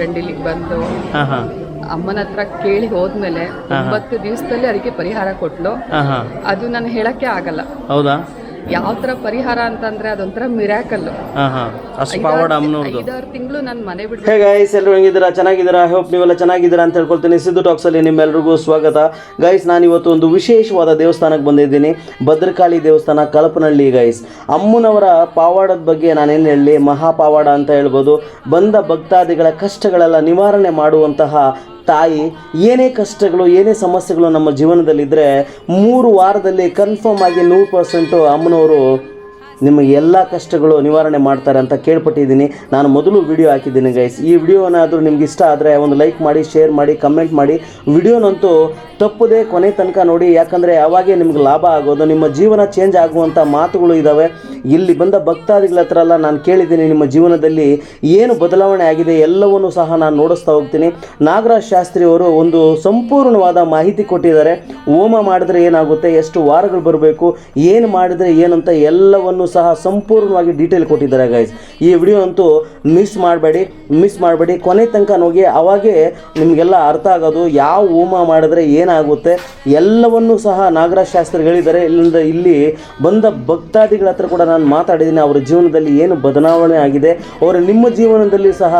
Friend ಇಲ್ಲಿಗೆ ಬಂದು ಹಾಂ ಹಾಂ. ಅಮ್ಮನ ಹತ್ರ ಕೇಳಿ ಹೋದ್ಮೇಲೆ ಒಂಬತ್ತು ದಿವಸದಲ್ಲಿ ಅದಕ್ಕೆ ಪರಿಹಾರ ಕೊಟ್ಲು. ಅದು ನಾನು ಹೇಳಕ್ಕೆ ಆಗಲ್ಲ. ಹೌದಾ? ಯಾವ ತರ ಪರಿಹಾರ ಅಂತಂದ್ರೆ ಅದೊಂಥರ ಮಿರಾಕಲ್ ಹಾಂ ಹಾಂ. ಅಷ್ಟು ಪಾವಡ ಅಮ್ಮನವ್ರದ್ದು ಐದಾರು ತಿಂಗಳು ನಾನು ಮನೆ ಬಿಟ್ಟು ಹೇ ಗೈಸ್ ಎಲ್ಲರೂ ಹೆಂಗಿದ್ದೀರಾ? ಚೆನ್ನಾಗಿದ್ದೀರಾ? ಹೋಪ್ ನೀವೆಲ್ಲ ಚೆನ್ನಾಗಿದ್ದೀರಾ ಅಂತ ಹೇಳ್ಕೊಳ್ತೀನಿ. ಸಿದ್ದು ಟಾಕ್ಸಲ್ಲಿ ನಿಮ್ಮೆಲ್ರಿಗೂ ಸ್ವಾಗತ. ಗೈಸ್ ನಾನು ಇವತ್ತು ಒಂದು ವಿಶೇಷವಾದ ದೇವಸ್ಥಾನಕ್ಕೆ ಬಂದಿದ್ದೀನಿ. ಭದ್ರಕಾಳಿ ದೇವಸ್ಥಾನ ಕಲ್ಪನಹಳ್ಳಿ ಗೈಸ್ ಅಮ್ಮನವರ ಪಾವಾಡದ ಬಗ್ಗೆ ನಾನೇನು ಹೇಳಲಿ? ಮಹಾಪಾವಾಡ ಅಂತ ಹೇಳ್ಬೋದು. ಬಂದ ಭಕ್ತಾದಿಗಳ ಕಷ್ಟಗಳೆಲ್ಲ ನಿವಾರಣೆ ಮಾಡುವಂತಹ ತಾಯಿ ಏನೇ ಕಷ್ಟಗಳು ಏನೇ ಸಮಸ್ಯೆಗಳು ನಮ್ಮ ಜೀವನದಲ್ಲಿದ್ದರೆ ಮೂರು ವಾರದಲ್ಲಿ ಕನ್ಫರ್ಮ್ ಆಗಿ ನೂರು ಪರ್ಸೆಂಟು ಅಮ್ಮನವರು ನಿಮ್ಮ ಎಲ್ಲ ಕಷ್ಟಗಳು ನಿವಾರಣೆ ಮಾಡ್ತಾರೆ ಅಂತ ಕೇಳ್ಪಟ್ಟಿದ್ದೀನಿ. ನಾನು ಮೊದಲು ವಿಡಿಯೋ ಹಾಕಿದ್ದೀನಿ ಗೈಸ್ ಈ ವಿಡಿಯೋನಾದರೂ ನಿಮ್ಗೆ ಇಷ್ಟ ಆದರೆ ಒಂದು ಲೈಕ್ ಮಾಡಿ ಶೇರ್ ಮಾಡಿ ಕಮೆಂಟ್ ಮಾಡಿ. ವಿಡಿಯೋನಂತೂ ತಪ್ಪದೇ ಕೊನೆ ತನಕ ನೋಡಿ, ಯಾಕಂದರೆ ಯಾವಾಗೇ ನಿಮ್ಗೆ ಲಾಭ ಆಗೋದು, ನಿಮ್ಮ ಜೀವನ ಚೇಂಜ್ ಆಗುವಂಥ ಮಾತುಗಳು ಇದ್ದಾವೆ ಇಲ್ಲಿ ಬಂದ ಭಕ್ತಾದಿಗಳ ಹತ್ರ ಎಲ್ಲ ನಾನು ಕೇಳಿದ್ದೀನಿ, ನಿಮ್ಮ ಜೀವನದಲ್ಲಿ ಏನು ಬದಲಾವಣೆ ಆಗಿದೆ ಎಲ್ಲವನ್ನೂ ಸಹ ನಾನು ನೋಡಿಸ್ತಾ ಹೋಗ್ತೀನಿ. ನಾಗರಾಜ್ ಶಾಸ್ತ್ರಿಯವರು ಒಂದು ಸಂಪೂರ್ಣವಾದ ಮಾಹಿತಿ ಕೊಟ್ಟಿದ್ದಾರೆ. ಹೋಮ ಮಾಡಿದ್ರೆ ಏನಾಗುತ್ತೆ, ಎಷ್ಟು ವಾರಗಳು ಬರಬೇಕು, ಏನು ಮಾಡಿದರೆ ಏನಂತ ಎಲ್ಲವನ್ನು ಸಹ ಸಂಪೂರ್ಣವಾಗಿ ಡೀಟೇಲ್ ಕೊಟ್ಟಿದ್ದಾರೆ ಗೈಸ್ ಈ ವಿಡಿಯೋ ಅಂತೂ ಮಿಸ್ ಮಾಡಬೇಡಿ ಮಿಸ್ ಮಾಡಬೇಡಿ. ಕೊನೆ ತನಕ ನೋಡಿ ಅವಾಗೇ ನಿಮಗೆಲ್ಲ ಅರ್ಥ ಆಗೋದು ಯಾವ ಹೋಮ ಮಾಡಿದ್ರೆ ಏನಾಗುತ್ತೆ. ಎಲ್ಲವನ್ನೂ ಸಹ ನಾಗರಾಜ್ ಶಾಸ್ತ್ರಿ ಹೇಳಿದ್ದಾರೆ ಇಲ್ಲಿಂದ ಇಲ್ಲಿ ಬಂದ ಭಕ್ತಾದಿಗಳ ಹತ್ರ ಕೂಡ ನಾನು ಮಾತಾಡಿದ್ದೀನಿ. ಅವರ ಜೀವನದಲ್ಲಿ ಏನು ಬದಲಾವಣೆ ಆಗಿದೆ. ಅವರ ನಿಮ್ಮ ಜೀವನದಲ್ಲಿ ಸಹ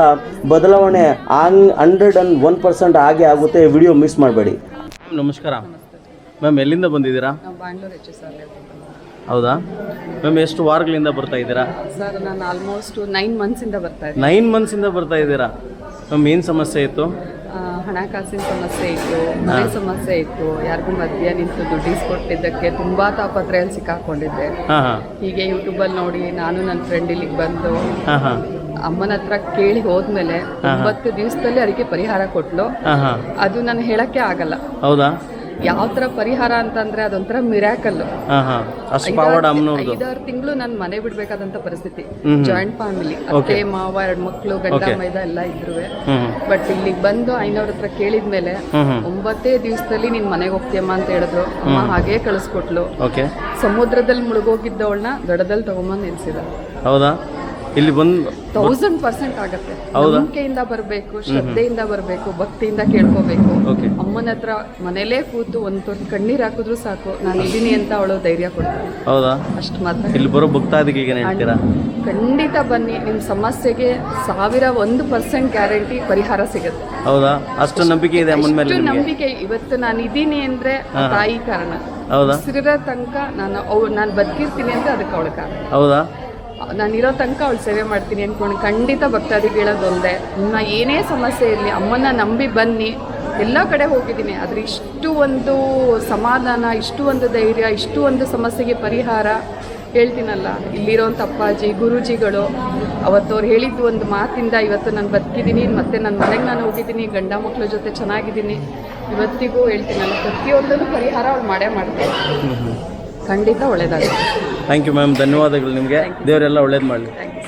ಬದಲಾವಣೆ ಆಂಗ್ ಹಂಡ್ರೆಡ್ ಆ್ಯಂಡ್ ಒನ್ ಪರ್ಸೆಂಟ್ ಆಗೇ ಆಗುತ್ತೆ. ವಿಡಿಯೋ ಮಿಸ್ ಮಾಡಬೇಡಿ. ನಮಸ್ಕಾರ. ಮ್ಯಾಮ್ ಎಲ್ಲಿಂದ ಬಂದಿದ್ದೀರಾ? ಹೌದಾ? ಮ್ಯಾಮ್ ಎಷ್ಟು ವಾರಗಳಿಂದ ಬರ್ತಾ ಇದ್ದೀರಾ? ಸರ್ ನಾನು ಆಲ್ಮೋಸ್ಟ್ ನೈನ್ ಮಂತ್ಸ್ ಇಂದ ಬರ್ತಾ ಇದ್ದೀನಿ. ನೈನ್ ಮಂತ್ಸಿಂದ ಬರ್ತಾ ಇದ್ದೀರಾ? ಮ್ಯಾಮ್ ಏನು ಸಮಸ್ಯೆ ಇತ್ತು? ಆ, ಹಣಕಾಸಿನ ಸಮಸ್ಯೆ ಇತ್ತು ಮನೆ ಸಮಸ್ಯೆ ಇತ್ತು ಯಾರಿಗೂ ಮಧ್ಯ ನಿಂತು ದುಡ್ಡು ಇಸ್ಕೊಟ್ಟಿದ್ದಕ್ಕೆ ತುಂಬಾ ತಾಪತ್ರೆಯಲ್ಲಿ ಸಿಕ್ಕಾಕೊಂಡಿದ್ದೆ. ಹಾಂ ಹಾಂ. ಹೀಗೆ ಯೂಟ್ಯೂಬಲ್ಲಿ ನೋಡಿ ನಾನು ನನ್ನ ಫ್ರೆಂಡ್ ಇಲ್ಲಿಗೆ ಬಂದು ಹಾಂ ಹಾಂ. ಅಮ್ಮನ ಹತ್ರ ಕೇಳಿ ಹೋದ್ಮೇಲೆ ಒಂಬತ್ತು ದಿವಸದಲ್ಲಿ ಅದಕ್ಕೆ ಪರಿಹಾರ ಕೊಟ್ಲು. ಹಾಂ ಹಾಂ. ಅದು ನಾನು ಹೇಳಕ್ಕೆ ಆಗಲ್ಲ. ಹೌದಾ? ಯಾವ ತರ ಪರಿಹಾರ ಅಂತಂದ್ರೆ ಅದೊಂಥರ ಮಿರಾಕಲ್ ಐದಾರು ತಿಂಗಳು ನಾನು ಮನೆ ಬಿಡ್ಬೇಕಾದಂತ ಪರಿಸ್ಥಿತಿ. ಜಾಯಿಂಟ್ ಫ್ಯಾಮಿಲಿ ಅತ್ತೆ ಮಾವ ಎರಡು ಮಕ್ಕಳು ಗಂಡ ಮೈದ ಎಲ್ಲ ಇದ್ರು ಬಟ್ ಇಲ್ಲಿಗೆ ಬಂದು ಐನವ್ರ ಹತ್ರ ಕೇಳಿದ್ಮೇಲೆ ಒಂಬತ್ತೇ ದಿವಸದಲ್ಲಿ ನೀನ್ ಮನೆಗೆ ಹೋಗ್ತೀಯಮ್ಮ ಅಂತ ಹೇಳಿದ್ರು. ಅಮ್ಮ ಹಾಗೆ ಕಳಿಸ್ಕೊಟ್ಲು. ಸಮುದ್ರದಲ್ಲಿ ಮುಳುಗೋಗಿದ್ದವಳನ್ನ ದಡದಲ್ಲಿ ತಗೊಂಬಂದು ನಿಲ್ಸಿದ. ಹೌದಾ? ಇಲ್ಲಿ ಬಂದು ತೌಸಂಡ್ ಪರ್ಸೆಂಟ್ ಆಗತ್ತೆ. ನಂಬಿಕೆಯಿಂದ ಬರಬೇಕು ಶ್ರದ್ಧೆಯಿಂದ ಬರಬೇಕು ಭಕ್ತಿಯಿಂದ ಕೇಳ್ಕೋಬೇಕು. ಓಕೆ. ಅಮ್ಮನ ಹತ್ರ ಮನೇಲೇ ಕೂತು ಒಂದ್ ತೊಟ್ಟು ಕಣ್ಣೀರ್ ಹಾಕಿದ್ರು ಸಾಕು. ನಾನು ಇದೀನಿ ಅಂತ ಅವಳು ಧೈರ್ಯ ಕೊಡ್ತಾಳೆ. ಹೌದಾ? ಅಷ್ಟು ಮಾತ್ರ. ಇಲ್ಲಿ ಬರೋ ಭಕ್ತಾದಿಗಳಿಗೆ ಹೇಳ್ತೀರಾ? ಖಂಡಿತ ಬನ್ನಿ. ನಿಮ್ಮ ಸಮಸ್ಯೆಗೆ ಸಾವಿರ ಒಂದು ಪರ್ಸೆಂಟ್ ಗ್ಯಾರಂಟಿ ಪರಿಹಾರ ಸಿಗುತ್ತೆ. ಹೌದಾ? ಅಷ್ಟು ನಂಬಿಕೆ ಇದೆ ಅಮ್ಮನ ಮೇಲೆ ನಿಮಗೆ? ನಂಬಿಕೆ. ಇವತ್ತು ನಾನು ಇದೀನಿ ಅಂದ್ರೆ ಆ ತಾಯಿ ಕಾರಣ. ಹೌದಾ? ತನಕ ನಾನು ಅವ್ ನಾನು ಬದುಕಿರ್ತೀನಿ ಅಂತ ಅದಕ್ಕೆ ಅವಳ ಕಾರಣ. ಹೌದಾ? ನಾನು ಇರೋ ತನಕ ಅವಳು ಸೇವೆ ಮಾಡ್ತೀನಿ ಅನ್ಕೊಂಡು ಖಂಡಿತ ಭಕ್ತಾದಿಗೆ ಹೇಳೋದು ಒಂದೇ. ನಿಮ್ಮ ಏನೇ ಸಮಸ್ಯೆ ಇರಲಿ ಅಮ್ಮನ ನಂಬಿ ಬನ್ನಿ. ಎಲ್ಲ ಕಡೆ ಹೋಗಿದ್ದೀನಿ, ಆದರೆ ಇಷ್ಟು ಒಂದು ಸಮಾಧಾನ, ಇಷ್ಟು ಒಂದು ಧೈರ್ಯ, ಇಷ್ಟು ಒಂದು ಸಮಸ್ಯೆಗೆ ಪರಿಹಾರ ಹೇಳ್ತೀನಲ್ಲ. ಇಲ್ಲಿರೋಂಥ ಅಪ್ಪಾಜಿ, ಗುರೂಜಿಗಳು ಅವತ್ತವ್ರು ಹೇಳಿದ್ದು ಒಂದು ಮಾತಿಂದ ಇವತ್ತು ನಾನು ಬದುಕಿದ್ದೀನಿ, ಮತ್ತೆ ನನ್ನ ಮನೆಗೆ ನಾನು ಹೋಗಿದ್ದೀನಿ, ಗಂಡ ಮಕ್ಕಳ ಜೊತೆ ಚೆನ್ನಾಗಿದ್ದೀನಿ. ಇವತ್ತಿಗೂ ಹೇಳ್ತೀನಲ್ಲ ಪ್ರತಿಯೊಂದನ್ನು ಪರಿಹಾರ ಅವ್ರು ಮಾಡೇ ಮಾಡ್ತಾರೆ ಖಂಡಿತ ಒಳ್ಳೇದಾಗುತ್ತೆ. ಥ್ಯಾಂಕ್ ಯು ಮ್ಯಾಮ್ ಧನ್ಯವಾದಗಳು ನಿಮಗೆ. ದೇವರೆಲ್ಲ ಒಳ್ಳೇದು ಮಾಡಲಿ.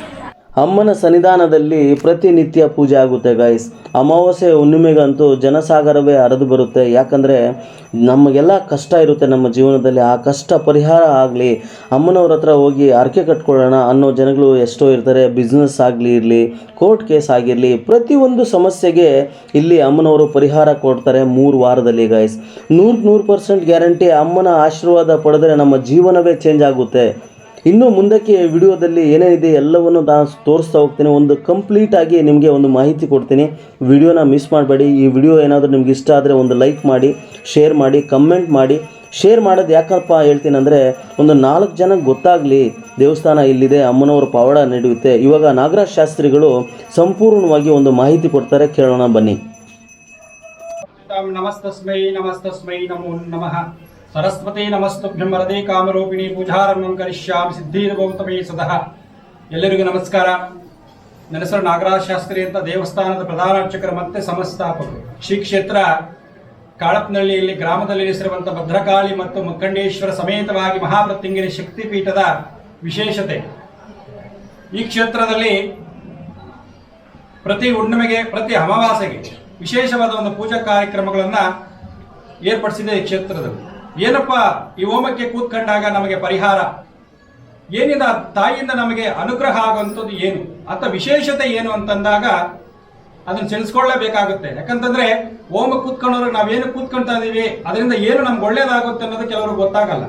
ಅಮ್ಮನ ಸನ್ನಿಧಾನದಲ್ಲಿ ಪ್ರತಿನಿತ್ಯ ಪೂಜೆ ಆಗುತ್ತೆ ಗಾಯ್ಸ್ ಅಮಾವಾಸ್ಯೆ ಹುಣ್ಣಿಮೆಗಂತೂ ಜನಸಾಗರವೇ ಹರಿದು ಬರುತ್ತೆ. ಯಾಕಂದರೆ ನಮಗೆಲ್ಲ ಕಷ್ಟ ಇರುತ್ತೆ ನಮ್ಮ ಜೀವನದಲ್ಲಿ. ಆ ಕಷ್ಟ ಪರಿಹಾರ ಆಗಲಿ, ಅಮ್ಮನವ್ರ ಹತ್ರ ಹೋಗಿ ಹರಕೆ ಕಟ್ಕೊಳ್ಳೋಣ ಅನ್ನೋ ಜನಗಳು ಎಷ್ಟೋ ಇರ್ತಾರೆ. ಬಿಸ್ನೆಸ್ ಆಗಲಿ ಇರಲಿ ಕೋರ್ಟ್ ಕೇಸ್ ಆಗಿರಲಿ ಪ್ರತಿಯೊಂದು ಸಮಸ್ಯೆಗೆ ಇಲ್ಲಿ ಅಮ್ಮನವರು ಪರಿಹಾರ ಕೊಡ್ತಾರೆ ಮೂರು ವಾರದಲ್ಲಿ ಗಾಯ್ಸ್ ನೂರು ನೂರು ಪರ್ಸೆಂಟ್ ಗ್ಯಾರಂಟಿ ಅಮ್ಮನ ಆಶೀರ್ವಾದ ಪಡೆದರೆ ನಮ್ಮ ಜೀವನವೇ ಚೇಂಜ್ ಆಗುತ್ತೆ. ಇನ್ನು ಮುಂದಕ್ಕೆ ವಿಡಿಯೋದಲ್ಲಿ ಏನೇನಿದೆ ಎಲ್ಲವನ್ನು ನಾನು ತೋರಿಸ್ತಾ ಹೋಗ್ತೇನೆ. ಒಂದು ಕಂಪ್ಲೀಟ್ ಆಗಿ ನಿಮಗೆ ಒಂದು ಮಾಹಿತಿ ಕೊಡ್ತೀನಿ. ವಿಡಿಯೋನ ಮಿಸ್ ಮಾಡಬೇಡಿ. ಈ ವಿಡಿಯೋ ಏನಾದರೂ ನಿಮ್ಗೆ ಇಷ್ಟ ಆದರೆ ಒಂದು ಲೈಕ್ ಮಾಡಿ ಶೇರ್ ಮಾಡಿ ಕಮೆಂಟ್ ಮಾಡಿ. ಶೇರ್ ಮಾಡೋದು ಯಾಕಪ್ಪ ಹೇಳ್ತೀನಿ ಅಂದರೆ, ಒಂದು ನಾಲ್ಕು ಜನ ಗೊತ್ತಾಗಲಿ, ದೇವಸ್ಥಾನ ಇಲ್ಲಿದೆ, ಅಮ್ಮನವರ ಪಾವಡ ನಡೆಯುತ್ತೆ. ಇವಾಗ ನಾಗರಾಜ್ ಶಾಸ್ತ್ರಿಗಳು ಸಂಪೂರ್ಣವಾಗಿ ಒಂದು ಮಾಹಿತಿ ಕೊಡ್ತಾರೆ. ಕೇಳೋಣ ಬನ್ನಿ. ನಮಸ್ತಸ್ಮೈ ನಮಸ್ತಸ್ಮೈ ನಮೋ ನಮಃ. ಸರಸ್ವತಿ ನಮಸ್ತುಭ್ಯಂ ವರದಿ ಕಾಮರೂಪಿಣಿ ಪೂಜಾರಂಭಂ ಕರಿಷ್ಯಾಮಿ ಸಿದ್ಧೀರ್ಭೌತಮೇ ಸದಃ. ಎಲ್ಲರಿಗೂ ನಮಸ್ಕಾರ. ನನ್ನ ಹೆಸರು ನಾಗರಾಜ್ ಶಾಸ್ತ್ರಿ ಅಂತ ದೇವಸ್ಥಾನದ ಪ್ರಧಾನ ಅರ್ಚಕರ ಮತ್ತೆ ಸಂಸ್ಥಾಪಕರು. ಶ್ರೀ ಕ್ಷೇತ್ರ ಕಾಳಪ್ನಹಳ್ಳಿಯಲ್ಲಿ ಗ್ರಾಮದಲ್ಲಿ ನೆಲೆಸಿರುವಂತಹ ಭದ್ರಕಾಳಿ ಮತ್ತು ಮುಖಂಡೇಶ್ವರ ಸಮೇತವಾಗಿ ಮಹಾಮೃತ್ಯುಂಗಿರಿ ಶಕ್ತಿಪೀಠದ ವಿಶೇಷತೆ. ಈ ಕ್ಷೇತ್ರದಲ್ಲಿ ಪ್ರತಿ ಹುಣ್ಣಿಮೆಗೆ, ಪ್ರತಿ ಅಮಾವಾಸೆಗೆ ವಿಶೇಷವಾದ ಒಂದು ಪೂಜಾ ಕಾರ್ಯಕ್ರಮಗಳನ್ನು ಏರ್ಪಡಿಸಿದೆ ಈ ಕ್ಷೇತ್ರದಲ್ಲಿ. ಏನಪ್ಪ ಈ ಹೋಮಕ್ಕೆ ಕೂತ್ಕೊಂಡಾಗ ನಮಗೆ ಪರಿಹಾರ? ಏನಿದೆ ತಾಯಿಯಿಂದ ನಮಗೆ ಅನುಗ್ರಹ ಆಗುವಂಥದ್ದು ಏನು? ಅಥವಾ ವಿಶೇಷತೆ ಏನು ಅಂತಂದಾಗ ಅದನ್ನು ಚಲಿಸ್ಕೊಳ್ಳೇಬೇಕಾಗುತ್ತೆ ಯಾಕಂತಂದ್ರೆ ಹೋಮ ಕೂತ್ಕೊಂಡವ್ರು ನಾವೇನು ಕೂತ್ಕೊಳ್ತಾ ಇದೀವಿ, ಅದರಿಂದ ಏನು ನಮ್ಗೆ ಒಳ್ಳೇದಾಗುತ್ತೆ ಅನ್ನೋದು ಕೆಲವರು ಗೊತ್ತಾಗಲ್ಲ.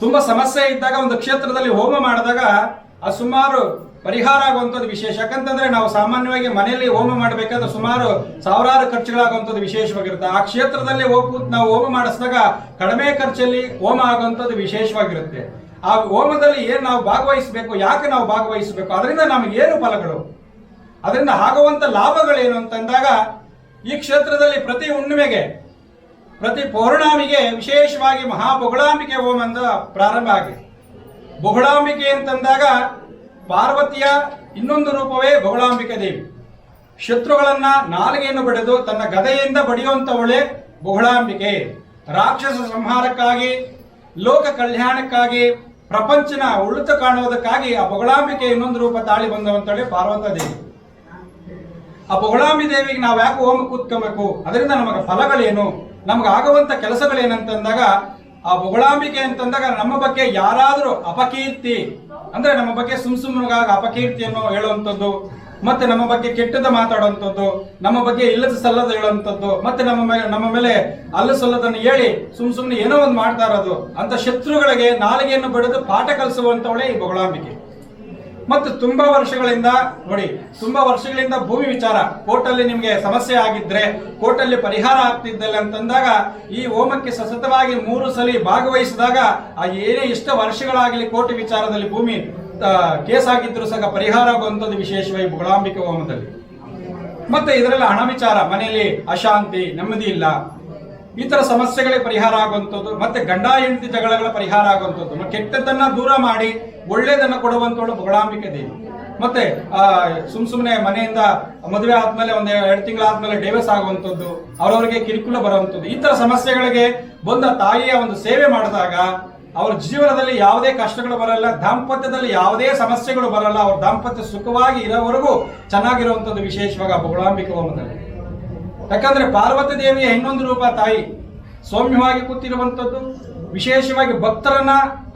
ತುಂಬಾ ಸಮಸ್ಯೆ ಇದ್ದಾಗ ಒಂದು ಕ್ಷೇತ್ರದಲ್ಲಿ ಹೋಮ ಮಾಡಿದಾಗ ಆ ಸುಮಾರು ಪರಿಹಾರ ಆಗುವಂಥದ್ದು ವಿಶೇಷ. ಯಾಕಂತಂದ್ರೆ ನಾವು ಸಾಮಾನ್ಯವಾಗಿ ಮನೆಯಲ್ಲಿ ಹೋಮ ಮಾಡಬೇಕಾದ್ರೆ ಸುಮಾರು ಸಾವಿರಾರು ಖರ್ಚುಗಳಾಗುವಂಥದ್ದು ವಿಶೇಷವಾಗಿರುತ್ತೆ. ಆ ಕ್ಷೇತ್ರದಲ್ಲಿ ಹೋಗಿ, ನಾವು ಹೋಮ ಮಾಡಿಸಿದಾಗ ಕಡಿಮೆ ಖರ್ಚಲ್ಲಿ ಹೋಮ ಆಗುವಂಥದ್ದು ವಿಶೇಷವಾಗಿರುತ್ತೆ. ಆ ಹೋಮದಲ್ಲಿ ಏನು ನಾವು ಭಾಗವಹಿಸಬೇಕು, ಯಾಕೆ ನಾವು ಭಾಗವಹಿಸಬೇಕು, ಅದರಿಂದ ನಮಗೆ ಏನು ಫಲಗಳು? ಅದರಿಂದ ಆಗುವಂಥ ಲಾಭಗಳೇನು ಅಂತಂದಾಗ ಈ ಕ್ಷೇತ್ರದಲ್ಲಿ ಪ್ರತಿ ಹುಣ್ಣಿಮೆಗೆ, ಪ್ರತಿ ಪೌರ್ಣಾಮಿಗೆ ವಿಶೇಷವಾಗಿ ಮಹಾಬೊಗಳಾಂಬಿಕೆ ಹೋಮ ಅಂತ ಪ್ರಾರಂಭ ಆಗಿದೆ. ಬೊಗಳಾಂಬಿಕೆ ಅಂತಂದಾಗ ಪಾರ್ವತಿಯ ಇನ್ನೊಂದು ರೂಪವೇ ಬೊಗಳಾಂಬಿಕೆ ದೇವಿ. ಶತ್ರುಗಳನ್ನ ನಾಲಿಗೆಯನ್ನು ಬಡಿದು ತನ್ನ ಗದೆಯಿಂದ ಬಡಿಯುವಂಥವಳೆ ಬಹುಳಾಂಬಿಕೆ. ರಾಕ್ಷಸ ಸಂಹಾರಕ್ಕಾಗಿ, ಲೋಕ ಕಲ್ಯಾಣಕ್ಕಾಗಿ, ಪ್ರಪಂಚನ ಉಳಿತು ಕಾಣುವುದಕ್ಕಾಗಿ ಆ ಬೊಗಳಾಂಬಿಕೆ ಇನ್ನೊಂದು ರೂಪ ತಾಳಿ ಬಂದವಂತೇಳಿ ಪಾರ್ವತ ದೇವಿ. ಆ ಬಹುಳಾಂಬಿ ದೇವಿಗೆ ನಾವು ಯಾಕೆ ಹೋಮ ಕೂತ್ಕೋಬೇಕು ಅದರಿಂದ ನಮಗೆ ಫಲಗಳೇನು? ನಮ್ಗೆ ಆಗುವಂತ ಕೆಲಸಗಳೇನಂತಂದಾಗ ಆ ಬೊಗಳಾಂಬಿಕೆ ಅಂತಂದಾಗ ನಮ್ಮ ಬಗ್ಗೆ ಯಾರಾದರೂ ಅಪಕೀರ್ತಿ, ಅಂದ್ರೆ ನಮ್ಮ ಬಗ್ಗೆ ಸುಮ್ ಸುಮ್ಮನಾಗ ಅಪಕೀರ್ತಿಯನ್ನು ಹೇಳುವಂಥದ್ದು, ಮತ್ತೆ ನಮ್ಮ ಬಗ್ಗೆ ಕೆಟ್ಟದ ಮಾತಾಡುವಂಥದ್ದು, ನಮ್ಮ ಬಗ್ಗೆ ಇಲ್ಲದ ಸಲ್ಲದ ಹೇಳುವಂಥದ್ದು, ಮತ್ತೆ ನಮ್ಮ ಮೇಲೆ ನಮ್ಮ ಮೇಲೆ ಅಲ್ಲ ಸಲ್ಲದನ್ನು ಹೇಳಿ ಸುಮ್ ಸುಮ್ಮನೆ ಏನೋ ಒಂದು ಮಾಡ್ತಾ ಇರೋದು ಅಂತ ಶತ್ರುಗಳಿಗೆ ನಾಲಿಗೆಯನ್ನು ಬಡಿದು ಪಾಠ ಕಲಿಸುವಂಥವಳೆ ಈ ಬೊಗಳಾಂಬಿಕೆ. ಮತ್ತು ತುಂಬಾ ವರ್ಷಗಳಿಂದ, ನೋಡಿ, ತುಂಬಾ ವರ್ಷಗಳಿಂದ ಭೂಮಿ ವಿಚಾರ. ಕೋರ್ಟಲ್ಲಿ ನಿಮಗೆ ಸಮಸ್ಯೆ ಆಗಿದ್ರೆ, ಕೋರ್ಟಲ್ಲಿ ಪರಿಹಾರ ಆಗ್ತಿದ್ದಲ್ಲ ಅಂತಂದಾಗ, ಈ ಹೋಮಕ್ಕೆ ಸತತವಾಗಿ ಮೂರು ಸಲ ಭಾಗವಹಿಸಿದಾಗ, ಆ ಏನೇ ಇಷ್ಟ ವರ್ಷಗಳಾಗಲಿ ಕೋರ್ಟ್ ವಿಚಾರದಲ್ಲಿ ಭೂಮಿ ಕೇಸ್ ಆಗಿದ್ರು ಸಹ ಪರಿಹಾರ ಆಗುವಂಥದ್ದು ವಿಶೇಷವಾಗಿ ಬುಗಳಾಂಬಿಕೆ ಹೋಮದಲ್ಲಿ. ಮತ್ತೆ ಇದರಲ್ಲಿ ಹಣ ವಿಚಾರ, ಮನೆಯಲ್ಲಿ ಅಶಾಂತಿ, ನೆಮ್ಮದಿ ಇಲ್ಲ. ಈ ತರ ಸಮಸ್ಯೆಗಳಿಗೆ ಪರಿಹಾರ ಆಗುವಂಥದ್ದು, ಮತ್ತೆ ಗಂಡ ಹೆಂಡತಿ ಜಗಳಗಳ ಪರಿಹಾರ ಆಗುವಂಥದ್ದು, ಮತ್ತೆ ಕೆಟ್ಟದ್ದನ್ನ ದೂರ ಮಾಡಿ ಒಳ್ಳೇದನ್ನ ಕೊಡುವಂಥವಳು ಬುಗಳಾಂಬಿಕೆ ದೇವಿ. ಮತ್ತೆ, ಆ, ಸುಮ್ ಸುಮ್ಮನೆ ಮನೆಯಿಂದ ಮದುವೆ ಆದ್ಮೇಲೆ ಒಂದ್ ಎರಡು ತಿಂಗಳಾದ್ಮೇಲೆ ಡೈವರ್ಸ್ ಆಗುವಂಥದ್ದು, ಅವರವರಿಗೆ ಕಿರುಕುಳ ಬರುವಂಥದ್ದು, ಈ ತರ ಸಮಸ್ಯೆಗಳಿಗೆ ಬಂದ ತಾಯಿಯ ಒಂದು ಸೇವೆ ಮಾಡಿದಾಗ, ಅವ್ರ ಜೀವನದಲ್ಲಿ ಯಾವುದೇ ಕಷ್ಟಗಳು ಬರಲ್ಲ, ದಾಂಪತ್ಯದಲ್ಲಿ ಯಾವುದೇ ಸಮಸ್ಯೆಗಳು ಬರಲ್ಲ, ಅವ್ರ ದಾಂಪತ್ಯ ಸುಖವಾಗಿ ಇರೋವರೆಗೂ ಚೆನ್ನಾಗಿರುವಂಥದ್ದು ವಿಶೇಷವಾಗಿ ಆ ಹೋಮದಲ್ಲಿ. ಯಾಕಂದ್ರೆ ಪಾರ್ವತಿ ದೇವಿಯ ಇನ್ನೊಂದು ರೂಪ ತಾಯಿ. ಸೌಮ್ಯವಾಗಿ ಕೂತಿರುವಂಥದ್ದು, ವಿಶೇಷವಾಗಿ ಭಕ್ತರನ್ನ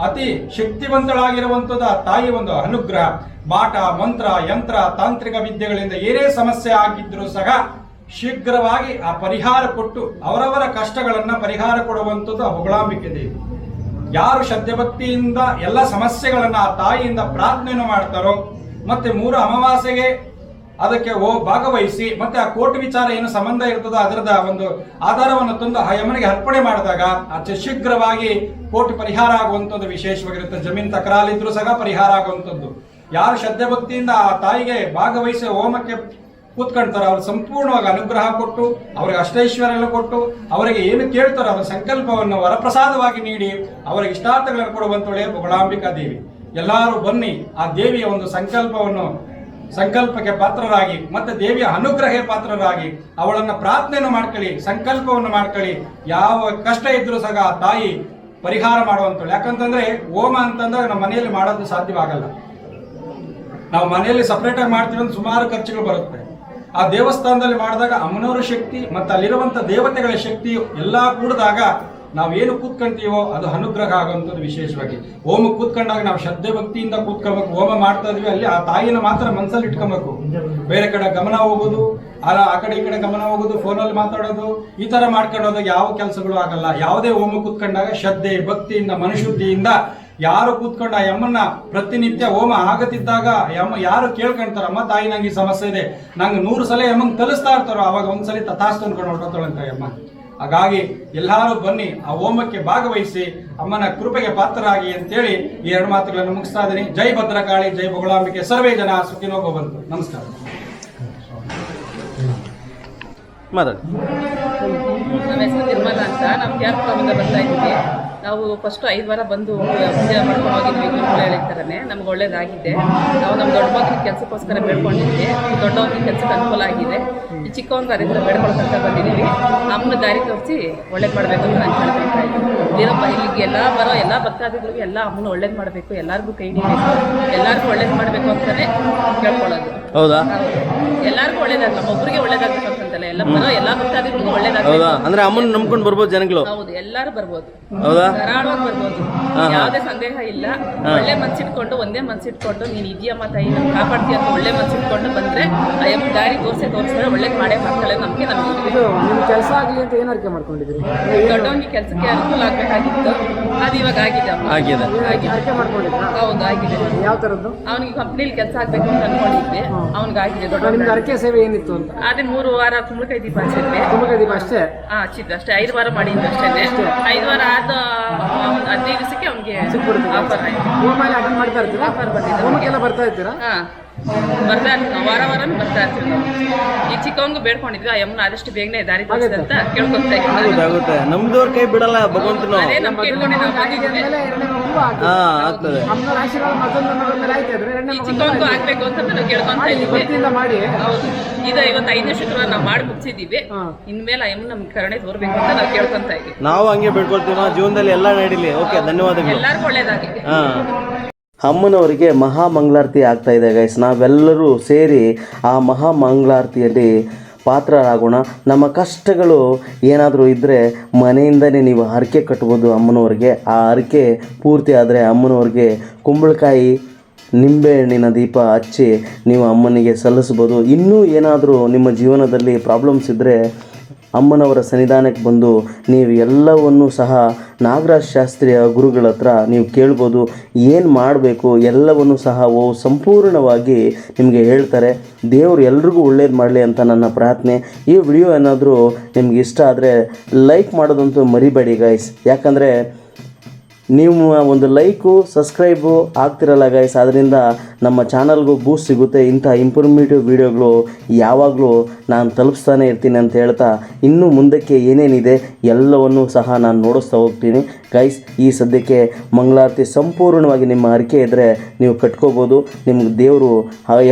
ಅತಿ ಶಕ್ತಿವಂತಳಾಗಿರುವಂಥದ್ದು ಆ ತಾಯಿ ಒಂದು ಅನುಗ್ರಹ. ಬಾಟ, ಮಂತ್ರ, ಯಂತ್ರ, ತಾಂತ್ರಿಕ ವಿದ್ಯೆಗಳಿಂದ ಏನೇ ಸಮಸ್ಯೆ ಆಗಿದ್ರೂ ಸಹ ಶೀಘ್ರವಾಗಿ ಆ ಪರಿಹಾರ ಕೊಟ್ಟು ಅವರವರ ಕಷ್ಟಗಳನ್ನ ಪರಿಹಾರ ಕೊಡುವಂಥದ್ದು ಆ ಬೊಗಳಾಂಬಿಕೆ ದೇವಿ. ಯಾರು ಶ್ರದ್ಧೆಭಕ್ತಿಯಿಂದ ಎಲ್ಲ ಸಮಸ್ಯೆಗಳನ್ನ ಆ ತಾಯಿಯಿಂದ ಪ್ರಾರ್ಥನೆಯನ್ನು ಮಾಡ್ತಾರೋ, ಮತ್ತೆ ಮೂರು ಅಮಾವಾಸ್ಯೆಗೆ ಅದಕ್ಕೆ ಓ ಭಾಗವಹಿಸಿ, ಮತ್ತೆ ಆ ಕೋರ್ಟ್ ವಿಚಾರ ಏನು ಸಂಬಂಧ ಇರ್ತದೋ ಅದರದ ಒಂದು ಆಧಾರವನ್ನು ತಂದು ಆ ಯಮನಿಗೆ ಅರ್ಪಣೆ ಮಾಡಿದಾಗ ಅತಿ ಶೀಘ್ರವಾಗಿ ಕೋರ್ಟ್ ಪರಿಹಾರ ಆಗುವಂಥದ್ದು ವಿಶೇಷವಾಗಿರುತ್ತೆ. ಜಮೀನ್ ತಕರಾಲಿದ್ರು ಸಹ ಪರಿಹಾರ ಆಗುವಂಥದ್ದು. ಯಾರು ಶ್ರದ್ಧೆ ಭಕ್ತಿಯಿಂದ ಆ ತಾಯಿಗೆ ಭಾಗವಹಿಸಿ ಹೋಮಕ್ಕೆ ಕೂತ್ಕೊಳ್ತಾರೆ ಅವ್ರು ಸಂಪೂರ್ಣವಾಗಿ ಅನುಗ್ರಹ ಕೊಟ್ಟು, ಅವರಿಗೆ ಅಷ್ಟೈಶ್ವರ್ಯ ಕೊಟ್ಟು, ಅವರಿಗೆ ಏನು ಕೇಳ್ತಾರೋ ಅವರ ಸಂಕಲ್ಪವನ್ನು ವರಪ್ರಸಾದವಾಗಿ ನೀಡಿ, ಅವರಿಗೆ ಇಷ್ಟಾರ್ಥಗಳನ್ನು ಕೊಡುವಂತೊಳೆ ಬೊಗಳಾಂಬಿಕಾ ದೇವಿ. ಎಲ್ಲರೂ ಬನ್ನಿ, ಆ ದೇವಿಯ ಒಂದು ಸಂಕಲ್ಪವನ್ನು ಸಂಕಲ್ಪಕ್ಕೆ ಪಾತ್ರರಾಗಿ, ಮತ್ತೆ ದೇವಿಯ ಅನುಗ್ರಹ ಪಾತ್ರರಾಗಿ, ಅವಳನ್ನ ಪ್ರಾರ್ಥನೆಯನ್ನು ಮಾಡ್ಕೊಳ್ಳಿ, ಸಂಕಲ್ಪವನ್ನು ಮಾಡ್ಕೊಳ್ಳಿ. ಯಾವ ಕಷ್ಟ ಇದ್ದರೂ ಸಹ ಆ ತಾಯಿ ಪರಿಹಾರ ಮಾಡುವಂತಳು ಯಾಕಂತಂದ್ರೆ ಹೋಮ ಅಂತಂದ್ರೆ ನಮ್ಮ ಮನೆಯಲ್ಲಿ ಮಾಡೋದು ಸಾಧ್ಯವಾಗಲ್ಲ. ನಾವು ಮನೆಯಲ್ಲಿ ಸಪ್ರೇಟಾಗಿ ಮಾಡ್ತೀವಿ ಅಂದ್ರೆ ಸುಮಾರು ಖರ್ಚುಗಳು ಬರುತ್ತೆ. ಆ ದೇವಸ್ಥಾನದಲ್ಲಿ ಮಾಡಿದಾಗ ಅಮ್ಮನವರ ಶಕ್ತಿ, ಮತ್ತು ಅಲ್ಲಿರುವಂಥ ದೇವತೆಗಳ ಶಕ್ತಿ ಎಲ್ಲ ಕೂಡಿದಾಗ ನಾವೇನು ಕೂತ್ಕೊಂತೀವೋ ಅದು ಅನುಗ್ರಹ ಆಗುವಂಥದ್ದು ವಿಶೇಷವಾಗಿ. ಹೋಮ ಕೂತ್ಕೊಂಡಾಗ ನಾವು ಶ್ರದ್ಧೆ ಭಕ್ತಿಯಿಂದ ಕೂತ್ಕೋಬೇಕು. ಹೋಮ ಮಾಡ್ತಾ ಇದ್ವಿ ಅಲ್ಲಿ ಆ ತಾಯಿನ ಮಾತ್ರ ಮನಸ್ಸಲ್ಲಿ ಇಟ್ಕೊಬೇಕು. ಬೇರೆ ಕಡೆ ಗಮನ ಹೋಗೋದು, ಆ ಆ ಕಡೆ ಈ ಕಡೆ ಗಮನ ಹೋಗೋದು, ಫೋನಲ್ಲಿ ಮಾತಾಡೋದು, ಈ ತರ ಮಾಡ್ಕೊಂಡೋದಾಗ ಯಾವ ಕೆಲಸಗಳು ಆಗಲ್ಲ. ಯಾವುದೇ ಹೋಮ ಕೂತ್ಕೊಂಡಾಗ ಶ್ರದ್ಧೆ, ಭಕ್ತಿಯಿಂದ, ಮನುಶುದ್ಧಿಯಿಂದ ಯಾರು ಕೂತ್ಕೊಂಡು ಆ ಯಮ್ಮನ್ನ ಪ್ರತಿನಿತ್ಯ ಹೋಮ ಆಗತಿದ್ದಾಗ ಯಮ್ಮ ಯಾರು ಕೇಳ್ಕೊಂತಾರ, ಅಮ್ಮ, ತಾಯಿ, ನಂಗೆ ಈ ಸಮಸ್ಯೆ ಇದೆ. ನಂಗೆ ನೂರು ಸಲ ಯಮ್ಮಂಗೆ ಕಲಿಸ್ತಾ ಇರ್ತಾರೋ, ಅವಾಗ ಒಂದ್ಸಲಿ ತಥಾಸ್ತು ಅನ್ಕೊಂಡು ಹೊರಟೋತಾಳಂತ ಯಮ್ಮ. ಹಾಗಾಗಿ ಎಲ್ಲರೂ ಬನ್ನಿ ಆ ಹೋಮಕ್ಕೆ ಭಾಗವಹಿಸಿ ಅಮ್ಮನ ಕೃಪೆಗೆ ಪಾತ್ರರಾಗಿ ಅಂತೇಳಿ ಈ ಎರಡು ಮಾತುಗಳನ್ನು ಮುಗಿಸ್ತಾ ಇದ್ದೀನಿ. ಜೈ ಭದ್ರಕಾಳಿ ಜೈ ಬೊಗಳಾಂಬಿಕೆ. ಸರ್ವೇ ಜನ ಸುಖಿನೋಗೋ ಬಂತು ನಮಸ್ಕಾರ. ಮಾತಾಡಿ. ನಮ್ಮ ಹೆಸರು ನಿರ್ಮಲ ಅಂತ. ನಾವು ಬರ್ತಾ ಇದ್ದೀವಿ. ನಾವು ಫಸ್ಟು ಐದು ವಾರ ಬಂದು ಪೂಜೆ ಮಾಡ್ಕೊಂಡು ಹೋಗಿದ್ವಿ ಗುರುಗಳು ಹೇಳಿದ ಥರನೇ ನಮ್ಗೆ ಒಳ್ಳೇದಾಗಿದೆ. ನಾವು ನಮ್ಮ ದೊಡ್ಡ ಮಗನ ಕೆಲಸಕ್ಕೋಸ್ಕರ ಬೇಡ್ಕೊಂಡಿದ್ವಿ. ದೊಡ್ಡವನಿಗೆ ಕೆಲಸಕ್ಕೆ ಅನುಕೂಲ ಆಗಿದೆ. ಈ ಚಿಕ್ಕವನ್ಗೆ ಅದರಿಂದ ಬೇಡ್ಕೊಳ್ಕೊಂತ ಬಂದಿದ್ದೀವಿ. ಅಮ್ಮನ ದಾರಿ ತೋರಿಸಿ ಒಳ್ಳೇದು ಮಾಡಬೇಕು ಅಂತ ನಾನು ಕೇಳ್ಕೊಳ್ತಾ ಇದ್ದೀನಿ ಇಲ್ಲಿರೋ ಇಲ್ಲಿಗೆ ಎಲ್ಲ ಬರೋ ಎಲ್ಲ ಭಕ್ತಾದಿಗಳಿಗೆ ಎಲ್ಲ ಅಮ್ಮನ ಒಳ್ಳೇದು ಮಾಡಬೇಕು ಎಲ್ಲರಿಗೂ ಕೈ ನೀಡಬೇಕು ಎಲ್ಲರಿಗೂ ಒಳ್ಳೇದು ಮಾಡಬೇಕು ಅಂತಲೇ ಕೇಳ್ಕೊಳ್ಳೋದು. ಹೌದಾ? ಎಲ್ಲರಿಗೂ ಒಳ್ಳೇದಾಗಲ್ಲ ಒಬ್ಬರಿಗೆ ಒಳ್ಳೇದಾಗಬೇಕು ಎಲ್ಲ ಬರೋ ಎಲ್ಲಾ ಭಕ್ತಾದಿಗಳಿಗೂ ಹೌದಾ? ಒಳ್ಳೇದಾಗ್ಬೇಕು ಅಂದ್ರೆ ಅಮ್ಮನ ನಂಬ್ಕೊಂಡು ಬರ್ಬೋದು ಜನಗಳು. ಹೌದು ಎಲ್ಲಾರು ಬರ್ಬೋದು. ಹೌದಾ? ಧಾರಾಳವಾಗಿ ಬರ್ಬೋದು. ಯಾವುದೇ ಸಂದೇಹ ಇಲ್ಲ. ಒಳ್ಳೆ ಮನ್ಸಿಟ್ಕೊಂಡು ಒಂದೇ ಮನ್ಸಿಟ್ಕೊಂಡು ನೀನ್ ಇದೆಯಮ್ಮ ತಾಯಿ ನಮ್ ಕಾಪಾಡ್ತೀಯ ಅಂತ ಒಳ್ಳೆ ಮನ್ಸಿಟ್ಕೊಂಡು ಬಂದ್ರೆ ಅಯ್ಯಮ್ಮ ದಾರಿ ತೋರಿಸಿ ತೋರಿಸಿದ್ರೆ ಒಳ್ಳೆ ಮಾಡೇ ಮಾಡ್ತಾಳೆ ನಮ್ಗೆ ನಮ್ಗೆ ನಿಮ್ ಕೆಲಸ ಆಗಲಿ ಅಂತ ಏನ್ ಆರ್ಕೆ ಮಾಡ್ಕೊಂಡಿದ್ರು ದೊಡ್ಡವನಿಗೆ ಕೆಲಸಕ್ಕೆ ಅನುಕೂಲ ಆಗ್ಬೇಕಾಗಿತ್ತು. ಅದು ಇವಾಗ ಆಗಿದೆ ಅಮ್ಮ. ಆಗಿದೆ. ಅರಿಕೆ ಮಾಡ್ಕೊಂಡಿದ್ರಾ? ಹೌದು ಆಗಿದೆ. ಯಾವ ತರದ್ದು? ಅವನಿಗೆ ಕಂಪ್ನಿಲಿ ಕೆಲಸ ಆಗ್ಬೇಕು ಅಂತ ಅನ್ಕೊಂಡಿದ್ದೆ ಅವ್ನಿಗೆ ಆಗಿದೆ ದೊಡ್ಡ ನಿಮ್ದು ಅರಿಕೆ ಸೇವೆ ಏನಿತ್ತು ಅಂತ? ಅದೇ ಮೂರು ವಾರ ಕುಂಬಳಕಾಯಿ ದೀಪ ಹಚ್ಚಿದ್ವಿ. ಕುಂಬಳಕಾಯಿ ದೀಪ ಅಷ್ಟೇ ಹಾ ಹಚ್ಚಿದ್ವಿ ಅಷ್ಟೇ. ಐದು ವಾರ ಮಾಡಿದ್ದು ಅಷ್ಟೇ ಐದು ವಾರ ಆದ ಒಂದು ಹದಿನೈದು ದಿವಸಕ್ಕೆ ಅವ್ನಿಗೆ ಆಫರ್ ಆಯ್ತು. ಅಟೆಂಡ್ ಮಾಡ್ತಾ ಇರ್ತೀರಾ? ಆಫರ್ ಬಂದಿದೆ. ಹೋಮಕ್ಕೆಲ್ಲ ಬರ್ತಾ ಇರ್ತೀರಾ? ಹಾ. ಬರ್ತಾ ಇರ್ತೀವಿ ನಾವು ವಾರ ವಾರನೂ ಬರ್ತಾ ಇರ್ತೀವಿ ನಾವು. ಈ ಚಿಕ್ಕವನ್ಗೂ ಬೇಡ್ಕೊಂಡಿದ್ವಿ ಆ ಯಮ್ನ ಆದಷ್ಟು ಬೇಗನೆ ದಾರಿ ತೋರಿಸಿದೆ ಅಂತ ಕೇಳ್ಕೊಂತ ಇದ್ದೀವಿ ಆಗುತ್ತೆ ನಮ್ದವ್ರ ಕೈ ಬಿಡಲ್ಲ ಭಗವಂತನು. ಅದೇ ನಮ್ ಕೇಳ್ಕೊಂಡು ನಾವು ಬಂದಿದ್ವಿ ಆಮೇಲೆ ಎರಡನೇ ಮಗು ಹಾ ಆಗ್ತದೆ. ಆಶೀರ್ವಾದ ಮತ್ತೊಂದು ಮಗಳ ಮೇಲೆ ಆಯ್ತು ಅಂದ್ರೆ ಎರಡನೇ ಈ ಮಗು ಚಿಕ್ಕವನ್ಗೂ ಆಗ್ಬೇಕು ಅಂತ ನಾವು ಕೇಳ್ಕೊಂತ ಇದ್ದೀವಿ ಮಾಡಿ. ಹೌದು. ಇವತ್ತು ಐದನೇ ಶುಕ್ರವಾರ ನಾವು ಮಾಡಿ ಮುಗಿಸಿದ್ದೀವಿ. ಇನ್ಮೇಲೆ ಆ ಯಮ್ನ ನಮ್ಗೆ ಕರುಣೆ ತೋರ್ಬೇಕು ಅಂತ ನಾವು ಕೇಳ್ಕೊಂತ ಇದ್ದೀವಿ. ನಾವು ಹಂಗೆ ಬೇಡ್ಕೊಳ್ತೀವಿ ನಾವು ಜೀವನದಲ್ಲಿ ಎಲ್ಲ ನಡೀಲಿ. ಓಕೆ ಧನ್ಯವಾದಗಳು. ಎಲ್ಲರಿಗೂ ಒಳ್ಳೇದಾಗಿ ಹಾ. ಅಮ್ಮನವರಿಗೆ ಮಹಾ ಮಂಗಳಾರತಿ ಆಗ್ತಾ ಇದೆ ಗೈಸ್ ನಾವೆಲ್ಲರೂ ಸೇರಿ ಆ ಮಹಾ ಮಂಗಳಾರತಿಯಲ್ಲಿ ಪಾತ್ರರಾಗೋಣ. ನಮ್ಮ ಕಷ್ಟಗಳು ಏನಾದರೂ ಇದ್ದರೆ ಮನೆಯಿಂದನೇ ನೀವು ಹರಕೆ ಕಟ್ಬೋದು ಅಮ್ಮನವ್ರಿಗೆ. ಆ ಹರಕೆ ಪೂರ್ತಿ ಆದರೆ ಅಮ್ಮನವ್ರಿಗೆ ಕುಂಬಳಕಾಯಿ ನಿಂಬೆಹಣ್ಣಿನ ದೀಪ ಹಚ್ಚಿ ನೀವು ಅಮ್ಮನಿಗೆ ಸಲ್ಲಿಸ್ಬೋದು. ಇನ್ನೂ ಏನಾದರೂ ನಿಮ್ಮ ಜೀವನದಲ್ಲಿ ಪ್ರಾಬ್ಲಮ್ಸ್ ಇದ್ದರೆ ಅಮ್ಮನವರ ಸನ್ನಿಧಾನಕ್ಕೆ ಬಂದು ನೀವು ಎಲ್ಲವನ್ನೂ ಸಹ ನಾಗರಾಜ್ ಶಾಸ್ತ್ರಿಯ ಗುರುಗಳ ಹತ್ರ ನೀವು ಕೇಳ್ಬೋದು, ಏನು ಮಾಡಬೇಕು ಎಲ್ಲವನ್ನೂ ಸಹ ಓ ಸಂಪೂರ್ಣವಾಗಿ ನಿಮಗೆ ಹೇಳ್ತಾರೆ. ದೇವರು ಎಲ್ರಿಗೂ ಒಳ್ಳೇದು ಮಾಡಲಿ ಅಂತ ನನ್ನ ಪ್ರಾರ್ಥನೆ. ಈ ವಿಡಿಯೋ ಏನಾದರೂ ನಿಮ್ಗೆ ಇಷ್ಟ ಆದರೆ ಲೈಕ್ ಮಾಡೋದಂತೂ ಮರಿಬೇಡಿ ಗೈಸ್ ಯಾಕಂದರೆ ನೀವು ಒಂದು ಲೈಕು ಸಬ್ಸ್ಕ್ರೈಬು ಆಗ್ತಿರಲ್ಲ ಗೈಸ್ ಅದರಿಂದ ನಮ್ಮ ಚಾನಲ್ಗೂ ಬೂಸ್ಟ್ ಸಿಗುತ್ತೆ. ಇಂಥ ಇಂಪ್ರೂವ್ಮೆಂಟಿವ್ ವೀಡಿಯೋಗಳು ಯಾವಾಗಲೂ ನಾನು ತಲುಪಿಸ್ತಾನೆ ಇರ್ತೀನಿ ಅಂತ ಹೇಳ್ತಾ ಇನ್ನು ಮುಂದಕ್ಕೆ ಏನೇನಿದೆ ಎಲ್ಲವನ್ನೂ ಸಹ ನಾನು ನೋಡಿಸ್ತಾ ಹೋಗ್ತೀನಿ. ಗೈಸ್ ಈ ಸದ್ಯಕ್ಕೆ ಮಂಗಳಾರತಿ ಸಂಪೂರ್ಣವಾಗಿ ನಿಮ್ಮ ಅರಿಕೆ ಇದ್ದರೆ ನೀವು ಕಟ್ಕೋಬೋದು. ನಿಮ್ಗೆ ದೇವರು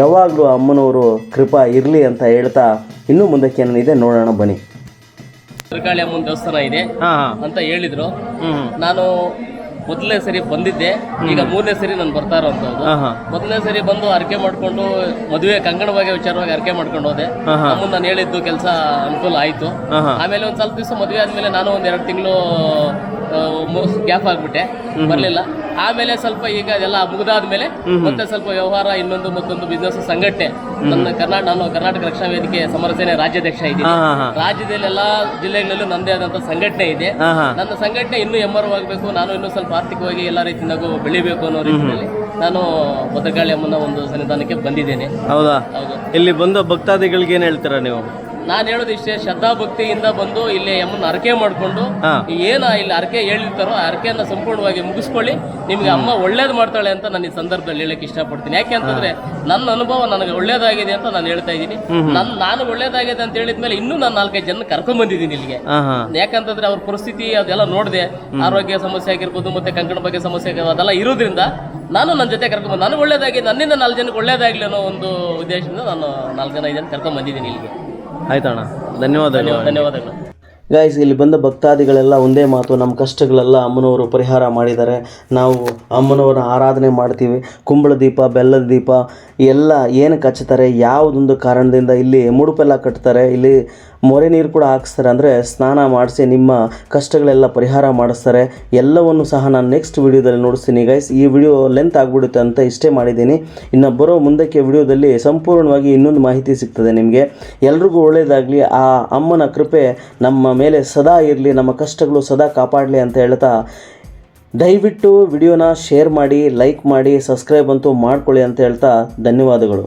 ಯಾವಾಗಲೂ ಅಮ್ಮನವರು ಕೃಪಾ ಇರಲಿ ಅಂತ ಹೇಳ್ತಾ ಇನ್ನೂ ಮುಂದಕ್ಕೆ ಏನೇನಿದೆ ನೋಡೋಣ ಬನ್ನಿ. ಭದ್ರಕಾಳಿ ಅಮ್ಮನ ದೇವಸ್ಥಾನ ಇದೆ ಅಂತ ಹೇಳಿದ್ರು. ನಾನು ಮೊದಲನೇ ಸರಿ ಬಂದಿದ್ದೆ. ಈಗ ಮೂರನೇ ಸರಿ ನಾನು ಬರ್ತಾ ಇರೋಂಥದ್ದು. ಹಾಂ ಮೊದಲನೇ ಸರಿ ಬಂದು ಅರ್ಕೆ ಮಾಡ್ಕೊಂಡು ಮದುವೆ ಕಂಗಣವಾಗಿ ವಿಚಾರವಾಗಿ ಅರ್ಕೆ ಮಾಡ್ಕೊಂಡು ಹೋದೆ. ನಮ್ಮನ್ನು ನಾನು ಹೇಳಿದ್ದು ಕೆಲಸ ಅನುಕೂಲ ಆಯ್ತು. ಆಮೇಲೆ ಒಂದ್ ಸ್ವಲ್ಪ ದಿವಸ ಮದುವೆ ಆದ್ಮೇಲೆ ನಾನು ಒಂದ್ ಎರಡು ತಿಂಗಳು ಗ್ಯಾಪ್ ಆಗಿಬಿಟ್ಟೆ. ಬರ್ಲಿಲ್ಲ. ಆಮೇಲೆ ಸ್ವಲ್ಪ ಈಗ ಅದೆಲ್ಲ ಮುಗಿದಾದ್ಮೇಲೆ ಮತ್ತೆ ಸ್ವಲ್ಪ ವ್ಯವಹಾರ ಇನ್ನೊಂದು ಮತ್ತೊಂದು ಬಿಸ್ನೆಸ್ ಸಂಘಟನೆ. ನನ್ನ ಕರ್ನಾಟಕ ನಾನು ಕರ್ನಾಟಕ ರಕ್ಷಣಾ ವೇದಿಕೆ ಸಮರ ಸೇನೆ ರಾಜ್ಯಾಧ್ಯಕ್ಷ ಇದ್ದೀನಿ. ರಾಜ್ಯದಲ್ಲಿ ಎಲ್ಲಾ ಜಿಲ್ಲೆಗಳಲ್ಲೂ ನಂದೇ ಆದಂತ ಸಂಘಟನೆ ಇದೆ. ನನ್ನ ಸಂಘಟನೆ ಇನ್ನೂ ಎಮ್ಮರವಾಗಬೇಕು ನಾನು ಇನ್ನೂ ಸ್ವಲ್ಪ ಆರ್ಥಿಕವಾಗಿ ಎಲ್ಲ ರೀತಿಯಾಗೂ ಬೆಳಿಬೇಕು ಅನ್ನೋ ರೀತಿಯಲ್ಲಿ ನಾನು ಭದ್ರಕಾಳಿ ಅಮ್ಮನ ಒಂದು ಸನ್ನಿಧಾನಕ್ಕೆ ಬಂದಿದ್ದೇನೆ. ಹೌದಾ? ಹೌದು. ಇಲ್ಲಿ ಬಂದ ಭಕ್ತಾದಿಗಳಿಗೆ ಏನು ಹೇಳ್ತೀರಾ ನೀವು? ನಾನು ಹೇಳೋದು ಇಷ್ಟೇ ಶ್ರದ್ಧಾ ಭಕ್ತಿಯಿಂದ ಬಂದು ಇಲ್ಲಿ ಅಮ್ಮನ ಅರಕೆ ಮಾಡಿಕೊಂಡು. ಏನ ಇಲ್ಲಿ ಅರಕೆ ಹೇಳಿರ್ತಾರೋ ಆ ಅರಕೆಯನ್ನ ಸಂಪೂರ್ಣವಾಗಿ ಮುಗಿಸ್ಕೊಳ್ಳಿ. ನಿಮಗೆ ಅಮ್ಮ ಒಳ್ಳೇದು ಮಾಡ್ತಾಳೆ ಅಂತ ನಾನು ಈ ಸಂದರ್ಭದಲ್ಲಿ ಹೇಳಕ್ ಇಷ್ಟಪಡ್ತೀನಿ. ಯಾಕೆ ಅಂತಂದ್ರೆ ನನ್ನ ಅನುಭವ ನನಗೆ ಒಳ್ಳೇದಾಗಿದೆ ಅಂತ ನಾನು ಹೇಳ್ತಾ ಇದ್ದೀನಿ. ನನ್ ನಾನು ಒಳ್ಳೇದಾಗಿದೆ ಅಂತ ಹೇಳಿದ್ಮೇಲೆ ಇನ್ನೂ ನಾನು ನಾಲ್ಕೈದು ಜನ ಕರ್ಕೊಂಡ್ ಬಂದಿದ್ದೀನಿ ಇಲ್ಲಿಗೆ. ಯಾಕಂತಂದ್ರೆ ಅವ್ರ ಪರಿಸ್ಥಿತಿ ಅದೆಲ್ಲ ನೋಡಿದೆ. ಆರೋಗ್ಯ ಸಮಸ್ಯೆ ಆಗಿರ್ಬೋದು ಮತ್ತೆ ಕಂಕಣ ಬಗ್ಗೆ ಸಮಸ್ಯೆ ಆಗಿರ್ಬೋದು ಅದೆಲ್ಲ ಇರೋದ್ರಿಂದ ನಾನು ನನ್ನ ಜೊತೆ ಕರ್ಕೊಂಡ್ ನಾನು ನನಗೆ ಒಳ್ಳೇದಾಗಿ ನನ್ನಿಂದ ನಾಲ್ಕು ಜನಕ್ಕೆ ಒಳ್ಳೇದಾಗ್ಲಿ ಅನ್ನೋ ಒಂದು ಉದ್ದೇಶದಿಂದ ನಾನು ನಾಲ್ಕು ಜನ ಐದು ಜನ ಕರ್ಕೊಂಡ್ ಬಂದಿದ್ದೀನಿ ಇಲ್ಲಿಗೆ. ಆಯ್ತಣ್ಣ ಧನ್ಯವಾದಗಳು ಧನ್ಯವಾದಗಳು. ಗೈಸ್ ಇಲ್ಲಿ ಬಂದ ಭಕ್ತಾದಿಗಳೆಲ್ಲ ಒಂದೇ ಮಾತು ನಮ್ಮ ಕಷ್ಟಗಳೆಲ್ಲ ಅಮ್ಮನವರು ಪರಿಹಾರ ಮಾಡಿದ್ದಾರೆ. ನಾವು ಅಮ್ಮನವರ ಆರಾಧನೆ ಮಾಡ್ತೀವಿ. ಕುಂಬಳ ದೀಪ ಬೆಲ್ಲದ ದೀಪ ಎಲ್ಲ ಏನಕ್ಕೆ ಹಚ್ತಾರೆ ಯಾವುದೊಂದು ಕಾರಣದಿಂದ ಇಲ್ಲಿ ಮುಡುಪೆಲ್ಲ ಕಟ್ತಾರೆ? ಇಲ್ಲಿ ಮೊರೆ ನೀರು ಕೂಡ ಹಾಕಿಸ್ತಾರೆ ಅಂದರೆ ಸ್ನಾನ ಮಾಡಿಸಿ ನಿಮ್ಮ ಕಷ್ಟಗಳೆಲ್ಲ ಪರಿಹಾರ ಮಾಡಿಸ್ತಾರೆ. ಎಲ್ಲವನ್ನು ಸಹ ನಾನು ನೆಕ್ಸ್ಟ್ ವಿಡಿಯೋದಲ್ಲಿ ನೋಡಿಸ್ತೀನಿ ಗೈಸ್ ಈ ವಿಡಿಯೋ ಲೆಂತ್ ಆಗಿಬಿಡುತ್ತೆ ಅಂತ ಇಷ್ಟೇ ಮಾಡಿದ್ದೀನಿ. ಇನ್ನು ಬರೋ ಮುಂದಕ್ಕೆ ವಿಡಿಯೋದಲ್ಲಿ ಸಂಪೂರ್ಣವಾಗಿ ಇನ್ನೊಂದು ಮಾಹಿತಿ ಸಿಗ್ತದೆ ನಿಮಗೆ. ಎಲ್ರಿಗೂ ಒಳ್ಳೆಯದಾಗಲಿ ಆ ಅಮ್ಮನ ಕೃಪೆ ನಮ್ಮ ಮೇಲೆ ಸದಾ ಇರಲಿ, ನಮ್ಮ ಕಷ್ಟಗಳು ಸದಾ ಕಾಪಾಡಲಿ ಅಂತ ಹೇಳ್ತಾ ದಯವಿಟ್ಟು ವಿಡಿಯೋನ ಶೇರ್ ಮಾಡಿ ಲೈಕ್ ಮಾಡಿ ಸಬ್ಸ್ಕ್ರೈಬ್ ಅಂತೂ ಮಾಡ್ಕೊಳ್ಳಿ ಅಂತ ಹೇಳ್ತಾ ಧನ್ಯವಾದಗಳು.